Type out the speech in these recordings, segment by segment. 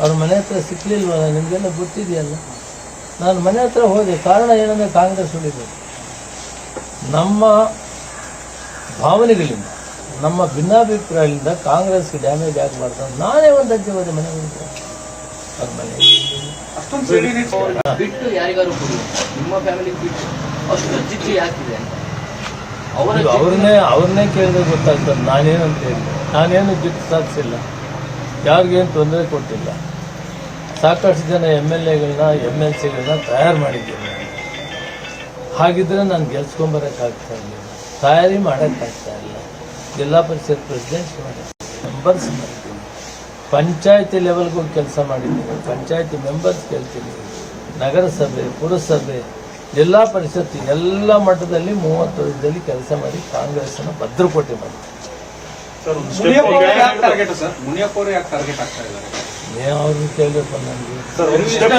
ಅವ್ರ ಮನೆ ಹತ್ರ ಸಿಕ್ಲಿಲ್ವ? ನಿಮಗೆಲ್ಲ ಗೊತ್ತಿದೆಯಲ್ಲ? ನಾನು ಮನೆ ಹತ್ರ ಹೋದೆ. ಕಾರಣ ಏನಂದ್ರೆ ಕಾಂಗ್ರೆಸ್ ಉಳಿದು ನಮ್ಮ ಭಾವನೆಗಳಿಂದ ನಮ್ಮ ಭಿನ್ನಾಭಿಪ್ರಾಯದಿಂದ ಕಾಂಗ್ರೆಸ್ಗೆ ಡ್ಯಾಮೇಜ್ ಆಗಬಾರ್ದು ಅಂತ ನಾನೇ ಒಂದು ಅಜ್ಜೆ ಹೋದೆ ಮನೆ ಹೋಗಿದ್ದೆ ಅವ್ರ ಮನೆ ಬಿಟ್ಟು ಯಾರಿಗಾರು ನಿಮ್ಮ ಫ್ಯಾಮಿಲಿ ಬಿಟ್ಟು. ಅಷ್ಟು ಜಿಜ್ಜು ಯಾಕಿದೆ? ಅವ್ರನ್ನೇ ಅವ್ರನ್ನೇ ಕೇಳಿದ್ರೆ ಗೊತ್ತಾಗ್ತದೆ. ನಾನೇನು ಅಂತ ಹೇಳಿದೆ? ನಾನೇನು ಜಿಟ್ಟು ಸಾಧಿಸಿಲ್ಲ. ಯಾರಿಗೇನು ತೊಂದರೆ ಕೊಟ್ಟಿಲ್ಲ. ಸಾಕಷ್ಟು ಜನ ಎಂ ಎಲ್ ಎಗಳನ್ನ, ಎಂ ಎಲ್ ಸಿಗಳನ್ನ ತಯಾರು ಮಾಡಿದ್ದೀನಿ ಹಾಗಿದ್ರೆ ನಾನು ಗೆಲ್ಸ್ಕೊಂಬರೋಕ್ಕಾಗ್ತಾ ಇರಲಿಲ್ಲ ತಯಾರಿ ಮಾಡೋಕ್ಕಾಗ್ತಾ ಇಲ್ಲ. ಜಿಲ್ಲಾ ಪರಿಷತ್ ಪ್ರೆಸಿಡೆಂಟ್ ಮೆಂಬರ್ಸ್ ಮಾಡಿದ್ದೀನಿ. ಪಂಚಾಯತಿ ಲೆವೆಲ್ಗೂ ಕೆಲಸ ಮಾಡಿದ್ದೀನಿ. ಪಂಚಾಯತಿ ಮೆಂಬರ್ಸ್ ಕೇಳ್ತೀನಿ ನಗರಸಭೆ, ಪುರಸಭೆ, ಜಿಲ್ಲಾ ಪರಿಷತ್, ಎಲ್ಲ ಮಟ್ಟದಲ್ಲಿ ಮೂವತ್ತು ವರ್ಷದಲ್ಲಿ ಕೆಲಸ ಮಾಡಿ ಕಾಂಗ್ರೆಸ್ಸನ್ನು ಭದ್ರಕೋಟೆ ಮಾಡಿ ಮುನಿಯಪ್ಪ ಅವರು ಯಾಕೆ ಟಾರ್ಗೆಟ್ ಸರ್? ಮುನಿಯಪ್ಪ ಅವರು ಯಾಕೆ ಟಾರ್ಗೆಟ್ ಆಗ್ತಾ ಇದ್ದಾರೆ? ಅವ್ರನ್ನ ಕೇಳಬೇಕು ನನಗೆ ಸರ್ ಒಂದು ಸ್ಟೆಪ್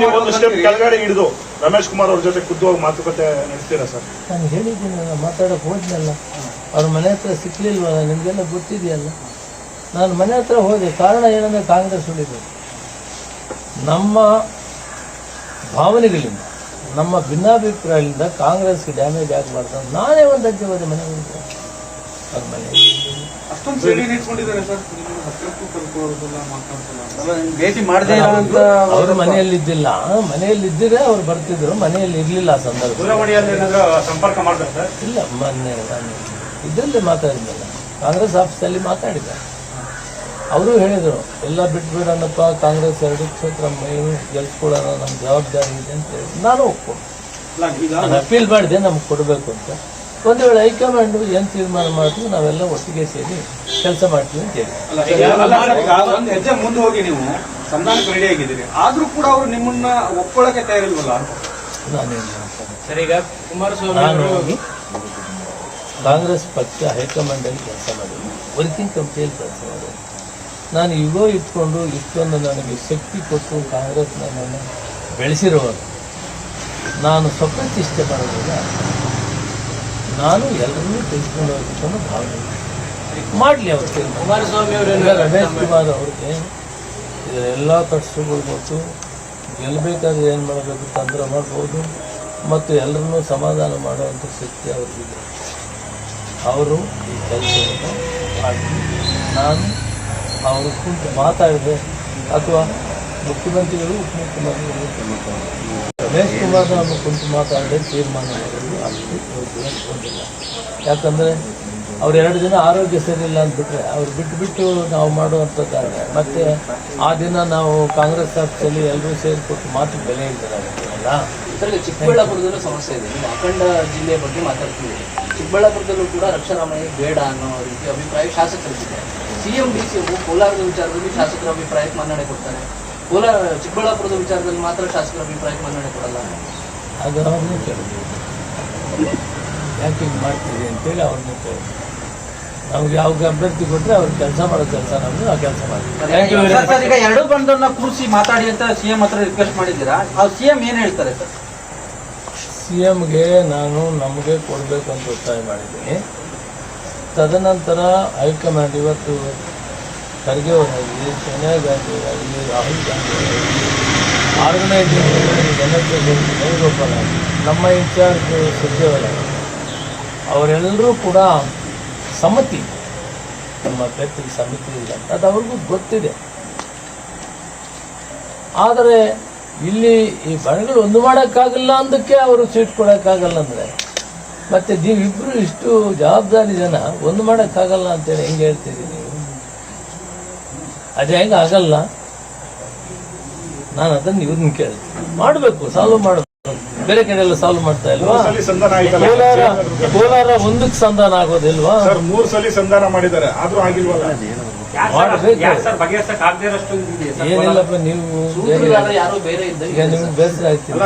ನೀವು ಒಂದು ಸ್ಟೆಪ್ ಕೆಳಗಡೆ ಹಿಡಿದು ರಮೇಶ್ ಕುಮಾರ್ ಅವ್ರ ಜೊತೆ ಖುದ್ದುವಾಗಿ ಮಾತುಕತೆ ನಡೆಸ್ತೀರಾ ಸರ್? ನಾನು ಹೇಳಿದ್ದೀನಿ ನಾನು ಮಾತಾಡೋಕೆ ಹೋದ್ನಲ್ಲ. ಅವ್ರ ಮನೆ ಹತ್ರ ಸಿಕ್ಲಿಲ್ವಲ್ಲ ನಿಮಗೆಲ್ಲ ಗೊತ್ತಿದೆಯಲ್ಲ. ನಾನು ಮನೆ ಹತ್ರ ಹೋದೆ. ಕಾರಣ ಏನಂದ್ರೆ ಕಾಂಗ್ರೆಸ್ ಉಳಿದ ನಮ್ಮ ಭಾವನೆಗಳಿಂದ ನಮ್ಮ ಭಿನ್ನಾಭಿಪ್ರಾಯದಿಂದ ಕಾಂಗ್ರೆಸ್ಗೆ ಡ್ಯಾಮೇಜ್ ಆಗಬಾರ್ದು ನಾನೇ ಒಂದು ಅಜ್ಜೆ ಹೋದೆ ಮನೆ ಅವ್ರ ಮನೆ ಅಷ್ಟೊಂದು ಸಿಡಿ ಇಟ್ಕೊಂಡಿದ್ದಾರೆ ಸರ್. ಭೇಟಿ ಮಾಡದೇ ಅವ್ರ ಮನೆಯಲ್ಲಿ ಇದ್ದಿಲ್ಲ. ಮನೆಯಲ್ಲಿ ಇದ್ದಿದ್ರೆ ಅವ್ರು ಬರ್ತಿದ್ರು ಮನೆಯಲ್ಲಿ ಇರ್ಲಿಲ್ಲ ಆ ಸಂದರ್ಭ ದೂರವಾಣಿಯಲ್ಲಿ ಏನಾದ್ರು ಸಂಪರ್ಕ ಸರ್? ಇಲ್ಲ ಮೊನ್ನೆ ನಾನು ಇದರಲ್ಲೇ ಮಾತಾಡಿದ್ನಲ್ಲ. ಕಾಂಗ್ರೆಸ್ ಆಫೀಸಲ್ಲಿ ಮಾತಾಡಿದ್ದೆ. ಅವರು ಹೇಳಿದರು ಎಲ್ಲ ಬಿಟ್ಬಿಡೋಣಪ್ಪ ಕಾಂಗ್ರೆಸ್ ಎರಡು ಕ್ಷೇತ್ರ ಗೆಲ್ಸ್ಕೊಳ್ಳೋಣ ನಮ್ಮ ಜವಾಬ್ದಾರಿ ಇದೆ ಅಂತ ಹೇಳಿ. ನಾನು ಒಪ್ಕೊಂಡು. ನಾನು ಅಪೀಲ್ ಮಾಡಿದೆ ನಮ್ಗೆ ಕೊಡಬೇಕು ಅಂತ. ಒಂದು ವೇಳೆ ಹೈಕಮಾಂಡ್ ಏನ್ ತೀರ್ಮಾನ ಮಾಡ್ತೀವಿ ನಾವೆಲ್ಲ ಒಟ್ಟಿಗೆ ಸೇರಿ ಕೆಲಸ ಮಾಡ್ತೀವಿ ಅಂತ ಹೇಳಿ. ಹೆಜ್ಜೆ ಮುಂದೆ ಹೋಗಿ ನೀವು. ಸಂಧಾನಕ್ಕೆ ರೆಡಿ ಆಗಿದ್ದೀರಿ. ಆದ್ರೂ ಕೂಡ ಅವರು ನಿಮ್ಮನ್ನ ಒಪ್ಕೊಳ್ಳಕ್ಕೆ ತಯಾರಿಲ್ವಲ್ಲ? ಸರ್ ಈಗ ಕುಮಾರಸ್ವಾಮಿ ಕಾಂಗ್ರೆಸ್ ಪಕ್ಷ ಹೈಕಮಾಂಡ್ ಅಲ್ಲಿ ಕೆಲಸ ಮಾಡಿದ್ರು ವರ್ಕಿಂಗ್ ಕಮಿಟಿಯಲ್ಲಿ ಕೆಲಸ ಮಾಡಿದ್ದೀನಿ ನಾನು ಇಗೋ ಇಟ್ಕೊಂಡು ಇಷ್ಟೊಂದು ನನಗೆ ಶಕ್ತಿ ಕೊಟ್ಟು ಕಾಂಗ್ರೆಸ್ ನನ್ನನ್ನು ಬೆಳೆಸಿರುವ ನಾನು ಸ್ವಪ್ರತಿಷ್ಠೆ ಮಾಡೋದಿಲ್ಲ ನಾನು ಎಲ್ಲರನ್ನೂ ತೆಗೆದುಕೊಂಡು ಹೋಗ್ಬೇಕು ಅನ್ನೋ ಭಾವನೆ. ಮಾಡಲಿ ಅವ್ರು. ಕುಮಾರಸ್ವಾಮಿ ಅವರೆಲ್ಲ ರಮೇಶ್ ಕುಮಾರ್ ಅವ್ರಿಗೆ ಇದರೆಲ್ಲ ಕಷ್ಟಗಳು ಗೊತ್ತು. ಗೆಲ್ಲಬೇಕಾದ್ರೆ ಏನು ಮಾಡಬೇಕು ತಂತ್ರ ಮಾಡ್ಬೋದು. ಮತ್ತು ಎಲ್ಲರನ್ನೂ ಸಮಾಧಾನ ಮಾಡುವಂಥ ಶಕ್ತಿ ಅವ್ರಿಗಿದೆ ಅವರು ಈ ಕೆಲಸವನ್ನು ಮಾಡಿ ನಾನು ಅವರು ಕುಂತು ಮಾತಾಡಿದೆ ಅಥವಾ ಮುಖ್ಯಮಂತ್ರಿಗಳು ಉಪಮುಖ್ಯಮಂತ್ರಿಗಳು ರಮೇಶ್ ಕುಮಾರ್ ಅವರು ಕುಂತು ಮಾತಾಡದೆ ತೀರ್ಮಾನ ಮಾಡೋದು ಅಷ್ಟು ಯೋಗ್ಯ ಅನ್ಕೊಂಡಿಲ್ಲ ಯಾಕಂದರೆ ಅವ್ರು ಎರಡು ದಿನ ಆರೋಗ್ಯ ಸರಿಯಿಲ್ಲ ಅಂದ್ಬಿಟ್ರೆ ಅವ್ರು ಬಿಟ್ಟು ಬಿಟ್ಟು ನಾವು ಕಾರಣ ಮತ್ತೆ ಆ ದಿನ ನಾವು ಕಾಂಗ್ರೆಸ್ ಆಫೀಸಲ್ಲಿ ಎಲ್ಲರೂ ಸೇರಿಕೊಟ್ಟು ಮಾತು ಬೆಲೆ ಇದ್ದಾರಲ್ಲ ಚಿಕ್ಕಬಳ್ಳಾಪುರದಲ್ಲೂ ಸಮಸ್ಯೆ ಇದೆ. ನೀವು ಅಖಂಡ ಜಿಲ್ಲೆಯ ಬಗ್ಗೆ ಮಾತಾಡ್ತೀವಿ. ಚಿಕ್ಕಬಳ್ಳಾಪುರದಲ್ಲೂ ಕೂಡ ರಕ್ಷಾರಾಮಯ್ಯ ಬೇಡ ಅನ್ನೋ ರೀತಿ ಅಭಿಪ್ರಾಯ ಶಾಸಕರಿದ್ದಾರೆ ಸಿ ಎಂ ಡಿ ಸಿ ಕೋಲಾರದ ವಿಚಾರದಲ್ಲಿ ಶಾಸಕರ ಅಭಿಪ್ರಾಯಕ್ಕೆ ಮನ್ನಣೆ ಕೊಡ್ತಾರೆ. ಕೋಲಾರ ಚಿಕ್ಕಬಳ್ಳಾಪುರದ ವಿಚಾರದಲ್ಲಿ ಮಾತ್ರ ಶಾಸಕರ ಅಭಿಪ್ರಾಯಕ್ಕೆ ಮನ್ನಣೆ ಕೊಡಲ್ಲ. ಅದು ಅವರು ಕೇಳಿದ್ವಿ ಯಾಕೆ ಹಿಂಗೆ ಮಾಡ್ತೀವಿ ಅಂತೇಳಿ ಅವ್ರ ಮುಂದೆ ನಮ್ಗೆ ಯಾವ ಅಭ್ಯರ್ಥಿ ಕೊಟ್ಟರೆ ಅವ್ರು ಕೆಲಸ ಮಾಡೋ ಕೆಲಸ ನಮ್ದು ಆ ಕೆಲಸ ಮಾಡ್ತೀವಿ. ಸರ್, ಈಗ ಎರಡು ಬಂದವ್ರನ್ನ ಕೂರಿಸಿ ಮಾತಾಡಿ ಅಂತ ಸಿ ಎಂ ಹತ್ರ ರಿಕ್ವೆಸ್ಟ್ ಮಾಡಿದ್ದೀರಾ? ಆ ಸಿಎಂ ಏನ್ ಹೇಳ್ತಾರೆ ಸರ್? ಸಿ ಎಂಗೆ ನಾನು ನಮಗೆ ಕೊಡಬೇಕಂತ ಅಂತ ಒತ್ತಾಯ ಮಾಡಿದ್ದೀನಿ. ತದನಂತರ ಹೈಕಮಾಂಡ್ ಇವತ್ತು ಖರ್ಗೆ ಅವರಾಗಲಿ ಸೋನಿಯಾ ಗಾಂಧಿ ಅವರಾಗಲಿ ರಾಹುಲ್ ಗಾಂಧಿ ಅವರಾಗಲಿ ಆರ್ಗನೈಸಿಂಗ್ ವೇಣುಗೋಪಾಲ ನಮ್ಮ ಇನ್ಚಾರ್ಜ್ ಸುರ್ಜೇವಾಲ ಅವರೆಲ್ಲರೂ ಕೂಡ ಸಮ್ಮತಿ, ನಮ್ಮ ಅಭ್ಯರ್ಥಿಗೆ ಸಮಿತಿ ಇಲ್ಲ ಅದು ಅವ್ರಿಗೂ ಗೊತ್ತಿದೆ. ಆದರೆ ಇಲ್ಲಿ ಈ ಬಣಗಳು ಒಂದು ಮಾಡೋಕ್ಕಾಗಲ್ಲ ಅಂದಕ್ಕೆ ಅವರು ಸೀಟ್ ಕೊಡೋಕ್ಕಾಗಲ್ಲ ಅಂದರೆ, ಮತ್ತೆ ನೀವಿಬ್ಬರು ಇಷ್ಟು ಜವಾಬ್ದಾರಿ ಜನ, ಒಂದು ಮಾಡೋಕ್ಕಾಗಲ್ಲ ಅಂತೇಳಿ ಹೆಂಗೆ ಹೇಳ್ತೀರಿ ನೀವು? ಅದು ಹೆಂಗೆ ಆಗಲ್ಲ? ನಾನು ಅದನ್ನು ಇವ್ರನ್ನ ಕೇಳ್ತೀನಿ ಮಾಡಬೇಕು ಸಾಲ್ವ್ ಮಾಡಬೇಕು. ಬೇರೆ ಕಡೆ ಎಲ್ಲ ಸಾಲ್ವ್ ಮಾಡ್ತಾ ಇಲ್ವಾ? ಕೋಲಾರ ಕೋಲಾರ ಒಂದಕ್ಕೆ ಸಂಧಾನ ಆಗೋದಿಲ್ವಾ? ಮೂರು ಮೂರ್ ಸಲ ಸಂಧಾನ ಮಾಡಿದ್ದಾರೆ ಆದ್ರೂ ಆಗಿಲ್ವಲ್ಲ? ಏನಿಲ್ಲಪ್ಪ ನೀವು ಈಗ ನಿಮ್ಗೆ ಬೇಸರ ಆಯ್ತಿಲ್ಲ